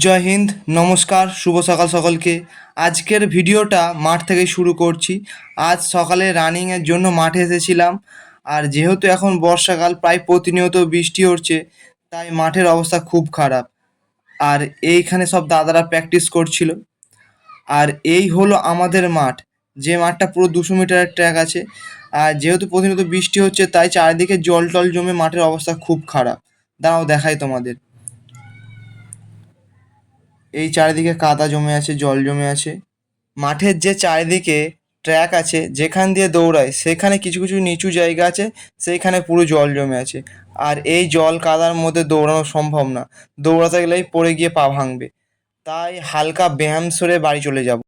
জয় হিন্দ, নমস্কার, শুভ সকাল সকলকে। আজকের ভিডিওটা মাঠ থেকে শুরু করছি। আজ সকালে রানিংয়ের জন্য মাঠে এসেছিলাম। আর যেহেতু এখন বর্ষাকাল, প্রায় প্রতিনিয়ত বৃষ্টি হচ্ছে, তাই মাঠের অবস্থা খুব খারাপ। আর এইখানে সব দাদারা প্র্যাকটিস করছিল। আর এই হলো আমাদের মাঠ। যে মাঠটা পুরো দুশো মিটারের ট্র্যাক আছে। আর যেহেতু প্রতিনিয়ত বৃষ্টি হচ্ছে, তাই চারিদিকে জল টল জমে মাঠের অবস্থা খুব খারাপ। দাঁড়াও, দেখাই তোমাদের। এই চারিদিকে কাদা জমে আছে, জল জমে আছে। মাঠের যে চারিদিকে ট্র্যাক আছে, যেখান দিয়ে দৌড়ায়, সেখানে কিছু কিছু নিচু জায়গা আছে, সেইখানে পুরো জল জমে আছে। আর এই জল কাদার মধ্যে দৌড়ানো সম্ভব না। দৌড়াতে গেলেই পড়ে গিয়ে পা ভাঙবে। তাই হালকা ব্যায়াম সরে বাড়ি চলে যাব।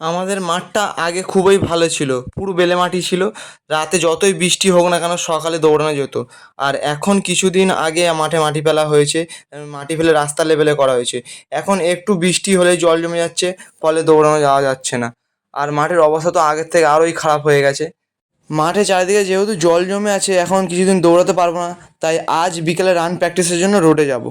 আমাদের মাঠটা আগে খুবই ভালো ছিল, পুরো বেলে মাটি ছিল। রাতে যতই বৃষ্টি হোক না কেন সকালে দৌড়ানো যেত। আর এখন কিছুদিন আগে মাঠে মাটি ফেলা হয়েছে মাটি ফেলে রাস্তা লেভেলে করা হয়েছে। এখন একটু বৃষ্টি হলে জল জমে যাচ্ছে, ফলে দৌড়ানো যাওয়া যাচ্ছে না। আর মাঠের অবস্থা তো আগের থেকে আরোই খারাপ হয়ে গেছে। মাঠে চারিদিকে যেহেতু জল জমে আছে, এখন কিছুদিন দৌড়াতে পারব না। তাই আজ বিকেলে রান প্র্যাকটিসের জন্য রোডে যাব।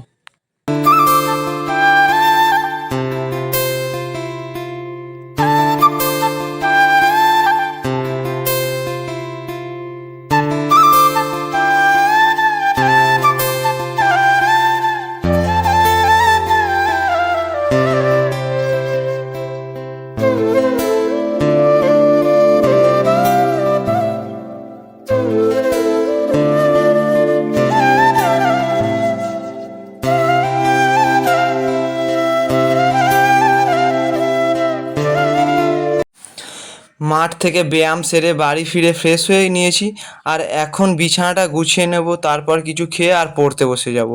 মাঠ থেকে ব্যায়াম সেরে বাড়ি ফিরে ফ্রেশ হয়ে নিয়েছি। আর এখন বিছানাটা গুছিয়ে নেব, তারপর কিছু খেয়ে আর পড়তে বসে যাব।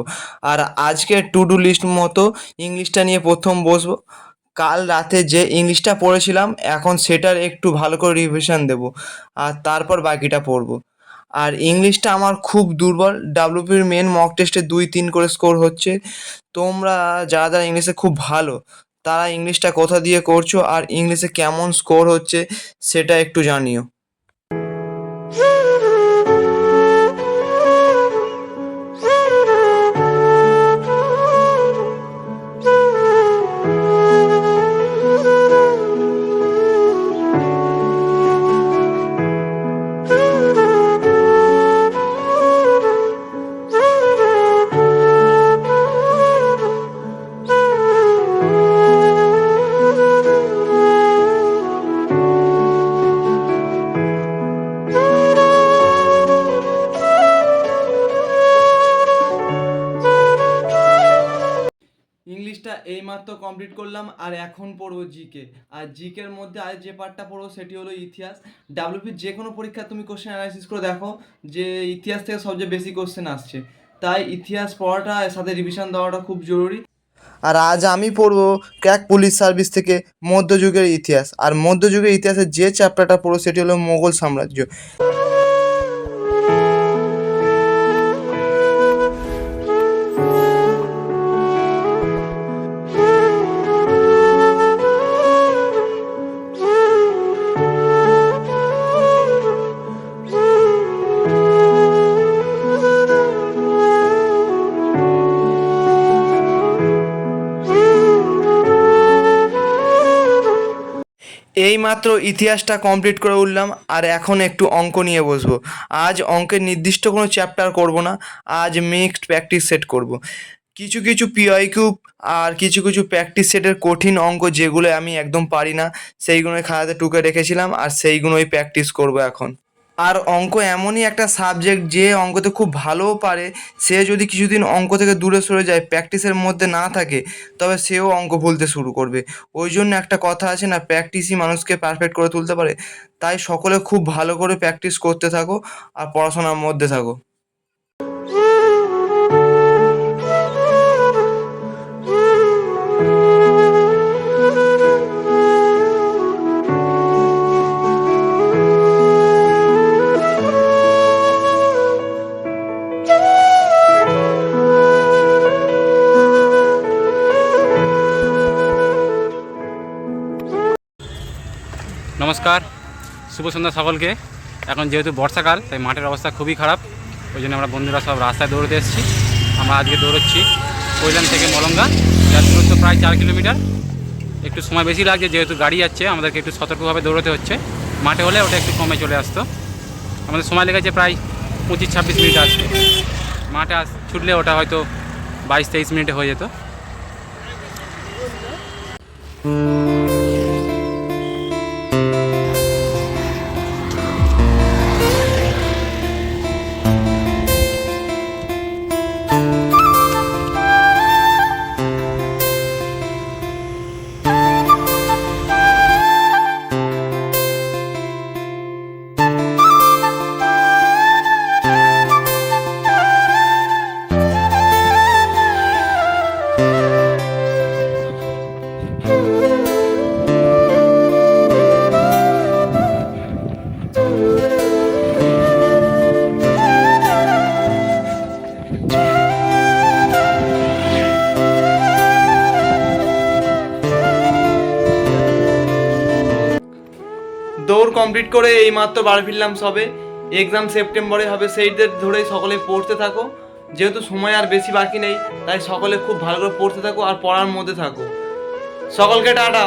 আর আজকে টু ডু লিস্ট মতো ইংলিশটা নিয়ে প্রথম বসবো। কাল রাতে যে ইংলিশটা পড়েছিলাম, এখন সেটার একটু ভালো করে রিভিশন দেব। আর তারপর বাকিটা পড়ব। আর ইংলিশটা আমার খুব দুর্বল। ডাব্লিউপির মেন মক টেস্টে দুই তিন করে স্কোর হচ্ছে। তোমরা যারা যারা ইংলিশে খুব ভালো তারা ইংলিশটা কোথা দিয়ে করছ আর ইংলিশে কেমন স্কোর হচ্ছে সেটা একটু জানিও। এইমাত্র কমপ্লিট করলাম, আর এখন পড়ব জিকে আর জিকের মধ্যে আর যে পার্টটা পড়ব, সেটি হলো ইতিহাস। ডাব্লিউপির যে কোনো পরীক্ষা তুমি কোশ্চেন অ্যানালাইসিস করে দেখো যে ইতিহাস থেকে সবচেয়ে বেশি কোশ্চেন আসছে। তাই ইতিহাস পড়াটা সাথে রিভিশন দেওয়াটা খুব জরুরি। আর আজ আমি পড়ব ক্র্যাক পুলিশ সার্ভিস থেকে মধ্যযুগের ইতিহাস। আর মধ্যযুগের ইতিহাসের যে চ্যাপ্টারটা পড়ব, সেটি হলো মোগল সাম্রাজ্য। এইমাত্র ইতিহাসটা কমপ্লিট করে উঠলাম, আর এখন একটু অঙ্ক নিয়ে বসবো আজ অঙ্কের নির্দিষ্ট কোনো চ্যাপ্টার করব না, আজ মিক্সড প্র্যাকটিস সেট করব। কিছু কিছু পিআই কিউব আর কিছু কিছু প্র্যাকটিস সেটের কঠিন অঙ্ক যেগুলো আমি একদম পারি না, সেইগুলোই খাতাতে টুকে রেখেছিলাম, আর সেইগুলোই প্র্যাকটিস করব এখন আর অঙ্ক এমনই একটা সাবজেক্ট যে অঙ্কতে খুব ভালোও পারে, সে যদি কিছুদিন অঙ্ক থেকে দূরে সরে যায় প্র্যাকটিসের মধ্যে না থাকে, তবে সেও অঙ্ক ভুলতে শুরু করবে। ওই জন্য একটা কথা আছে না প্র্যাকটিসই মানুষকে পারফেক্ট করে তুলতে পারে। তাই সকলে খুব ভালো করে প্র্যাকটিস করতে থাকো, আর পড়াশোনার মধ্যে থাকো। নমস্কার, শুভ সন্ধ্যা সকলকে। এখন যেহেতু বর্ষাকাল, তাই মাঠের অবস্থা খুবই খারাপ। ওই জন্য আমরা বন্ধুরা সব রাস্তায় দৌড়তে এসেছি। আমরা আজকে দৌড়চ্ছি কৈলান থেকে মলঙ্গা। যার দূরত্ব প্রায় চার কিলোমিটার। একটু সময় বেশি লাগছে, যেহেতু গাড়ি যাচ্ছে, আমাদেরকে একটু সতর্কভাবে দৌড়াতে হচ্ছে। মাঠে হলে ওটা একটু কমে চলে আসতো। আমাদের সময় লেগেছে প্রায় পঁচিশ ছাব্বিশ মিনিট আসতে। মাঠে আস, ছুটলে ওটা হয়তো বাইশ তেইশ মিনিটে হয়ে যেত। কমপ্লিট করে এই মাত্র বাড়ি ফিরলাম সবে। এক্সাম সেপ্টেম্বরে হবে সেইদের ধরে সকলে পড়তে থাকো। যেহেতু সময় আর বেশি বাকি নেই, তাই সকলে খুব ভালো করে পড়তে থাকো আর পড়ার মধ্যে থাকো। সকলকে টাটা।